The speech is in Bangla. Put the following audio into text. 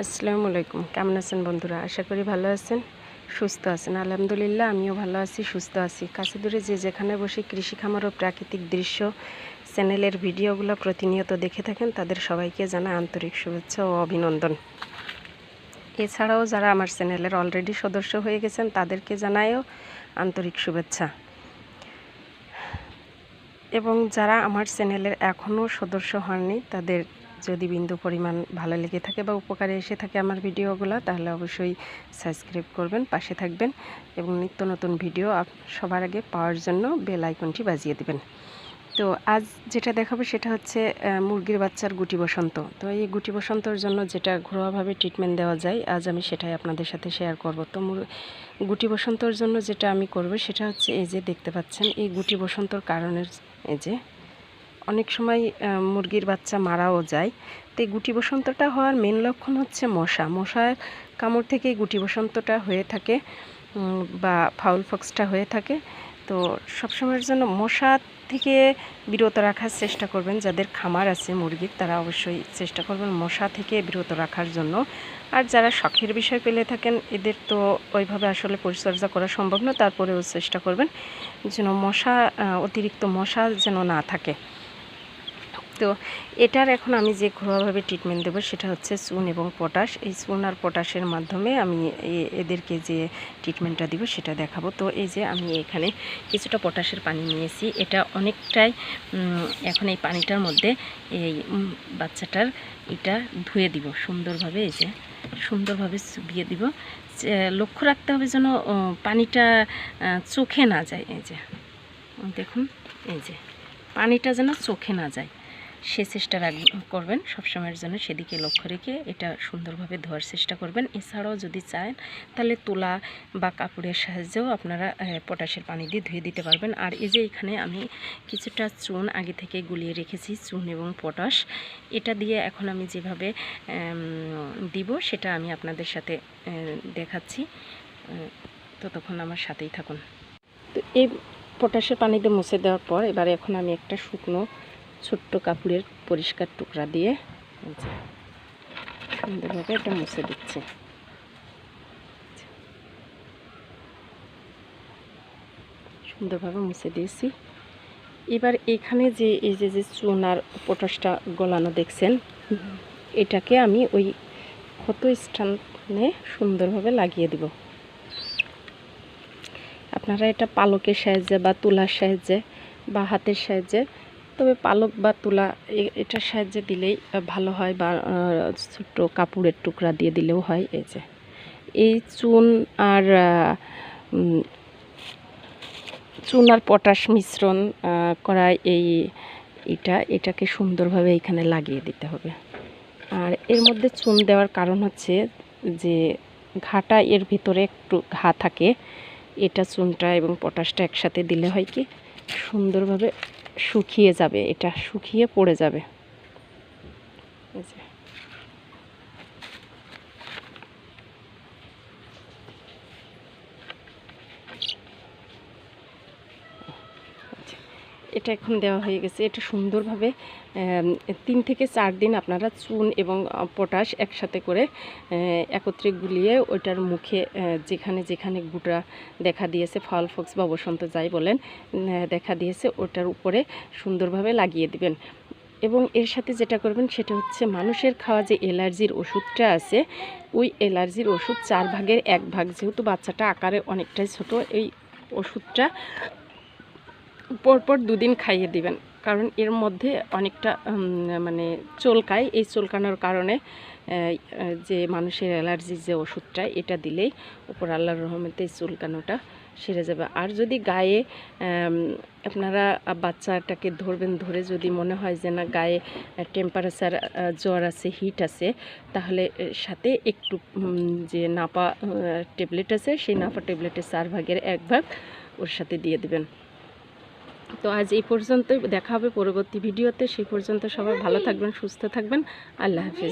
আসসালামু আলাইকুম। কেমন আছেন বন্ধুরা? আশা করি ভালো আছেন, সুস্থ আছেন। আলহামদুলিল্লাহ, আমিও ভালো আছি, সুস্থ আছি। কাছে দূরে যে যেখানে বসে কৃষি খামার ও প্রাকৃতিক দৃশ্য চ্যানেলের ভিডিওগুলো প্রতিনিয়ত দেখে থাকেন, তাদের সবাইকে জানা আন্তরিক শুভেচ্ছা ও অভিনন্দন। এছাড়াও যারা আমার চ্যানেলের অলরেডি সদস্য হয়ে গেছেন, তাদেরকে জানায়ও আন্তরিক শুভেচ্ছা। এবং যারা আমার চ্যানেলের এখনও সদস্য হননি, তাদের যদি বিন্দু পরিমাণ ভালো লেগে থাকে বা উপকারে এসে থাকে আমার ভিডিওগুলো, তাহলে অবশ্যই সাবস্ক্রাইব করবেন, পাশে থাকবেন এবং নিত্য নতুন ভিডিও সবার আগে পাওয়ার জন্য বেল আইকনটি বাজিয়ে দেবেন। তো আজ যেটা দেখাবো সেটা হচ্ছে মুরগির বাচ্চার গুটি বসন্ত। তো এই গুটি বসন্তর জন্য যেটা ঘরোয়াভাবে ট্রিটমেন্ট দেওয়া যায়, আজ আমি সেটাই আপনাদের সাথে শেয়ার করব। তো গুটি বসন্তর জন্য যেটা আমি করব সেটা হচ্ছে এই যে দেখতে পাচ্ছেন, এই গুটি বসন্তর কারণের, এই যে অনেক সময় মুরগির বাচ্চা মারাও যায়। তো গুটি বসন্তটা হওয়ার মেন লক্ষণ হচ্ছে মশা। মশার কামড় থেকে গুটি বসন্তটা হয়ে থাকে বা ফাউল ফক্সটা হয়ে থাকে। তো সবসময়ের জন্য মশা থেকে বিরত রাখার চেষ্টা করবেন। যাদের খামার আছে মুরগির, তারা অবশ্যই চেষ্টা করবেন মশা থেকে বিরত রাখার জন্য। আর যারা শখের বিষয় পেলে থাকেন, এদের তো ওইভাবে আসলে পরিচর্যা করা সম্ভব না। তারপরেও চেষ্টা করবেন যেন মশা অতিরিক্ত মশা যেন না থাকে। তো এটার এখন আমি যে ঘরোয়াভাবে ট্রিটমেন্ট দেবো সেটা হচ্ছে চুন এবং পটাশ। এই চুন আর পটাশের মাধ্যমে আমি এদেরকে যে ট্রিটমেন্টটা দিব সেটা দেখাবো। তো এই যে আমি এখানে কিছুটা পটাশের পানি নিয়েছি। এটা অনেকটাই এখন এই পানিটার মধ্যে এই বাচ্চাটার এটা ধুয়ে দিব সুন্দরভাবে। এই যে সুন্দরভাবে চুবিয়ে দিব। লক্ষ্য রাখতে হবে যেন পানিটা চোখে না যায়। এই যে, দেখুন, এই যে, পানিটা যেন চোখে না যায়। সে চেষ্টা করবেন, সবসময়ের জন্য সেদিকে লক্ষ্য রেখে এটা সুন্দরভাবে ধোয়ার চেষ্টা করবেন। এছাড়াও যদি চান, তাহলে তুলা বা কাপড়ের সাহায্যেও আপনারা পটাশের পানি দিয়ে ধুয়ে দিতে পারবেন। আর এই যে এখানে আমি কিছুটা চুন আগে থেকে গুলিয়ে রেখেছি, চুন এবং পটাশ। এটা দিয়ে এখন আমি যেভাবে দিব সেটা আমি আপনাদের সাথে দেখাচ্ছি। ততক্ষণ আমার সাথেই থাকুন। তো এই পটাশের পানিতে মুছে দেওয়ার পর এবারে এখন আমি একটা শুকনো ছোট্ট কাপড়ের পরিষ্কার টুকরা দিয়ে সুন্দরভাবে এটা মুছে দিচ্ছে। সুন্দরভাবে মুছে দিয়েছি। এবার এখানে যে, এই যে যে চুনার পটাশটা গলানো দেখছেন, এটাকে আমি ওই ক্ষত স্থানে সুন্দরভাবে লাগিয়ে দিব। আপনারা এটা পালকের সাহায্যে বা তুলার সাহায্যে বা হাতের সাহায্যে তবে পালক বা তুলা এটার সাহায্যে দিলেই ভালো হয় বা ছোট্ট কাপড়ের টুকরা দিয়ে দিলেও হয় এই যে। এই চুন আর চুন আর পটাশ মিশ্রণ করা এই এটা এটাকে সুন্দরভাবে এখানে লাগিয়ে দিতে হবে। আর এর মধ্যে চুন দেওয়ার কারণ হচ্ছে যে, ঘাটা এর ভিতরে একটু ঘা থাকে, এটা চুনটা এবং পটাশটা একসাথে দিলে হয় কি, সুন্দরভাবে শুকিয়ে যাবে এটা শুকিয়ে পড়ে যাবে এই যে। এটা এখন দেওয়া হয়ে গেছে। এটা সুন্দরভাবে তিন থেকে চার দিন আপনারা চুন এবং পটাশ একসাথে করে একত্রে গুলিয়ে ওইটার মুখে যেখানে যেখানে গুটা দেখা দিয়েছে, ফল, ফক্স বা বসন্ত যাই বলেন দেখা দিয়েছে, ওটার উপরে সুন্দরভাবে লাগিয়ে দিবেন। এবং এর সাথে যেটা করবেন, সেটা হচ্ছে মানুষের খাওয়া যে অ্যালার্জির ওষুধটা আছে, ওই অ্যালার্জির ওষুধ চার ভাগের এক ভাগ, যেহেতু বাচ্চাটা আকারে অনেকটাই ছোট, এই ওষুধটা পরপর দুদিন খাইয়ে দিবেন। কারণ এর মধ্যে অনেকটা মানে চলকায়। এই চুলকানোর কারণে যে মানুষের অ্যালার্জির যে ওষুধটা, এটা দিলেই উপর আল্লাহর রহমতে চুলকানোটা সেরে যাবে। আর যদি গায়ে আপনারা বাচ্চাটাকে ধরবেন ধরে, যদি মনে হয় যে না গায়ে টেম্পারেচার জ্বর আছে হিট আছে, তাহলে সাথে একটু যে নাপা ট্যাবলেট আছে, সেই নাপা ট্যাবলেটের চার ভাগের এক ভাগ ওর সাথে দিয়ে দিবেন। তো আজ এই পর্যন্তই। দেখা হবে পরবর্তী ভিডিওতে। সেই পর্যন্ত সবাই ভালো থাকবেন, সুস্থ থাকবেন। আল্লাহ হাফিজ।